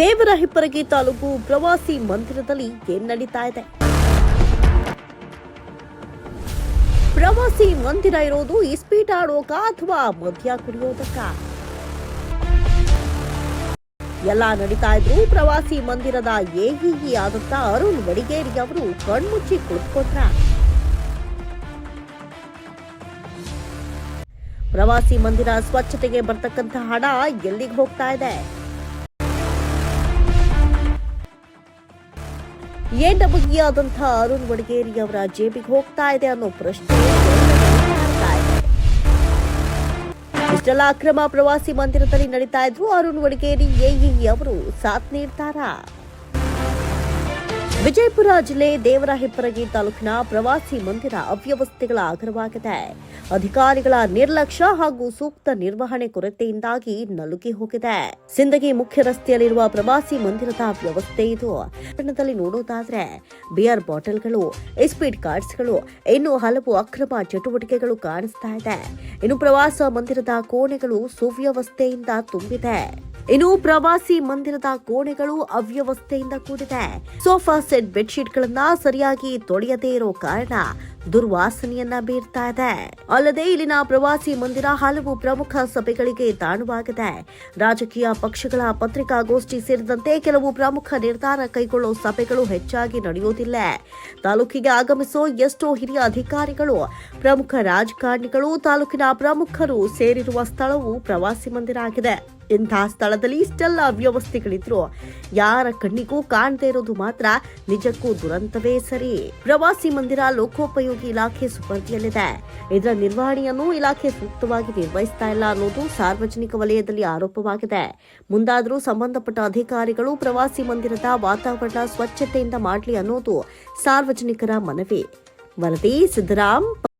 ದೇವರ ಹಿಪ್ಪರಗಿ ತಾಲೂಕು ಪ್ರವಾಸಿ ಮಂದಿರದಲ್ಲಿ ಏನ್ ನಡೀತಾ ಇದೆ. ಪ್ರವಾಸಿ ಮಂದಿರ ಇರೋದು ಇಸ್ಪೀಟ್ ಆಡೋಕ ಅಥವಾ ಮದ್ಯ ಕುಡಿಯೋದಕ್ಕ? ಎಲ್ಲ ನಡೀತಾ ಇದ್ರು ಪ್ರವಾಸಿ ಮಂದಿರದ ಎಇಇ ಆದಂತ ಅರುಣ್ ವಡಿಗೇರಿ ಅವರು ಕಣ್ಮುಚ್ಚಿ ಕುಳಿತುಕೊಂಡ್ರ. ಪ್ರವಾಸಿ ಮಂದಿರ ಸ್ವಚ್ಛತೆಗೆ ಬರ್ತಕ್ಕಂಥ ಹಣ ಎಲ್ಲಿಗೆ ಹೋಗ್ತಾ ಇದೆ? ಎಡಬಗಿ ಆದಂಥ ಅರುಣ್ ವಡಗೇರಿ ಅವರ ಜೇಬಿಗೆ ಹೋಗ್ತಾ ಇದೆ ಅನ್ನೋ ಪ್ರಶ್ನೆ. ಇಷ್ಟೆಲ್ಲ ಅಕ್ರಮ ಪ್ರವಾಸಿ ಮಂದಿರದಲ್ಲಿ ನಡೀತಾ ಇದ್ರು ಅರುಣ್ ವಡಗೇರಿ ಎಇಇ ಅವರು ಸಾಥ್ ನೀಡ್ತಾರಾ ವಿಜಯಪುರ ಜಿಲ್ಲೆ ದೇವರ ಹಿಪ್ಪರಗಿ ತಾಲೂಕಿನ ಪ್ರವಾಸಿ ಮಂದಿರ ಅವ್ಯವಸ್ಥೆಗಳ ಆಗರವಾಗಿದೆ. ಅಧಿಕಾರಿಗಳ ನಿರ್ಲಕ್ಷ್ಯ ಹಾಗೂ ಸೂಕ್ತ ನಿರ್ವಹಣೆ ಕೊರತೆಯಿಂದಾಗಿ ನಲುಗಿ ಹೋಗಿದೆ. ಸಿಂದಗಿ ಮುಖ್ಯ ರಸ್ತೆಯಲ್ಲಿರುವ ಪ್ರವಾಸಿ ಮಂದಿರದ ವ್ಯವಸ್ಥೆ ಇದು. ಪಟ್ಟಣದಲ್ಲಿ ನೋಡೋದಾದ್ರೆ ಬಿಯರ್ ಬಾಟಲ್ಗಳು, ಎಸ್ಪೀಡ್ ಕಾರ್ಡ್ಸ್ಗಳು ಇನ್ನು ಹಲವು ಅಕ್ರಮ ಚಟುವಟಿಕೆಗಳು ಕಾಣಿಸ್ತಾ ಇದೆ. ಇನ್ನು ಪ್ರವಾಸ ಮಂದಿರದ ಕೋಣೆಗಳು ಸುವ್ಯವಸ್ಥೆಯಿಂದ ತುಂಬಿದೆ. ಇನ್ನು ಪ್ರವಾಸಿ ಮಂದಿರದ ಕೋಣೆಗಳು ಅವ್ಯವಸ್ಥೆಯಿಂದ ಕೂಡಿದೆ. ಸೋಫಾ ಸೆಟ್ ಬೆಡ್ಶೀಟ್ಗಳನ್ನ ಸರಿಯಾಗಿ ತೊಳೆಯದೇ ಇರೋ ಕಾರಣ ದುರ್ವಾಸನೆಯನ್ನ ಬೀರ್ತಾ ಇದೆ. ಅಲ್ಲದೆ ಇಲ್ಲಿನ ಪ್ರವಾಸಿ ಮಂದಿರ ಹಲವು ಪ್ರಮುಖ ಸಭೆಗಳಿಗೆ ತಾಣವಾಗಿದೆ. ರಾಜಕೀಯ ಪಕ್ಷಗಳ ಪತ್ರಿಕಾಗೋಷ್ಠಿ ಸೇರಿದಂತೆ ಕೆಲವು ಪ್ರಮುಖ ನಿರ್ಧಾರ ಕೈಗೊಳ್ಳೋ ಸಭೆಗಳು ಹೆಚ್ಚಾಗಿ ನಡೆಯುವುದಿಲ್ಲ. ತಾಲೂಕಿಗೆ ಆಗಮಿಸೋ ಎಷ್ಟೋ ಹಿರಿಯ ಅಧಿಕಾರಿಗಳು, ಪ್ರಮುಖ ರಾಜಕಾರಣಿಗಳು, ತಾಲೂಕಿನ ಪ್ರಮುಖರು ಸೇರಿರುವ ಸ್ಥಳವು ಪ್ರವಾಸಿ ಮಂದಿರ ಆಗಿದೆ. ಇಂತಹ ಸ್ಥಳದಲ್ಲಿ ಇಷ್ಟೆಲ್ಲ ಅವ್ಯವಸ್ಥೆಗಳಿದ್ರು ಯಾರ ಕಣ್ಣಿಗೂ ಕಾಣದೇ ಇರೋದು ಮಾತ್ರ ನಿಜಕ್ಕೂ ದುರಂತವೇ ಸರಿ. ಪ್ರವಾಸಿ ಮಂದಿರ ಲೋಕೋಪಯೋಗಿ ಇಲಾಖೆ ಸುಪರ್ದಿಯಲ್ಲಿದೆ ಇದರ ನಿರ್ವಹಣೆಯನ್ನು ಇಲಾಖೆ ಸೂಕ್ತವಾಗಿ ನಿರ್ವಹಿಸ್ತಾ ಇಲ್ಲ ಅನ್ನೋದು ಸಾರ್ವಜನಿಕ ವಲಯದಲ್ಲಿ ಆರೋಪವಾಗಿದೆ. ಮುಂದಾದರೂ ಸಂಬಂಧಪಟ್ಟ ಅಧಿಕಾರಿಗಳು ಪ್ರವಾಸಿ ಮಂದಿರದ ವಾತಾವರಣ ಸ್ವಚ್ಛತೆಯಿಂದ ಮಾಡಲಿ ಅನ್ನೋದು ಸಾರ್ವಜನಿಕರ ಮನವಿ. ವರದಿ ಸಿದ್ದರಾಮ್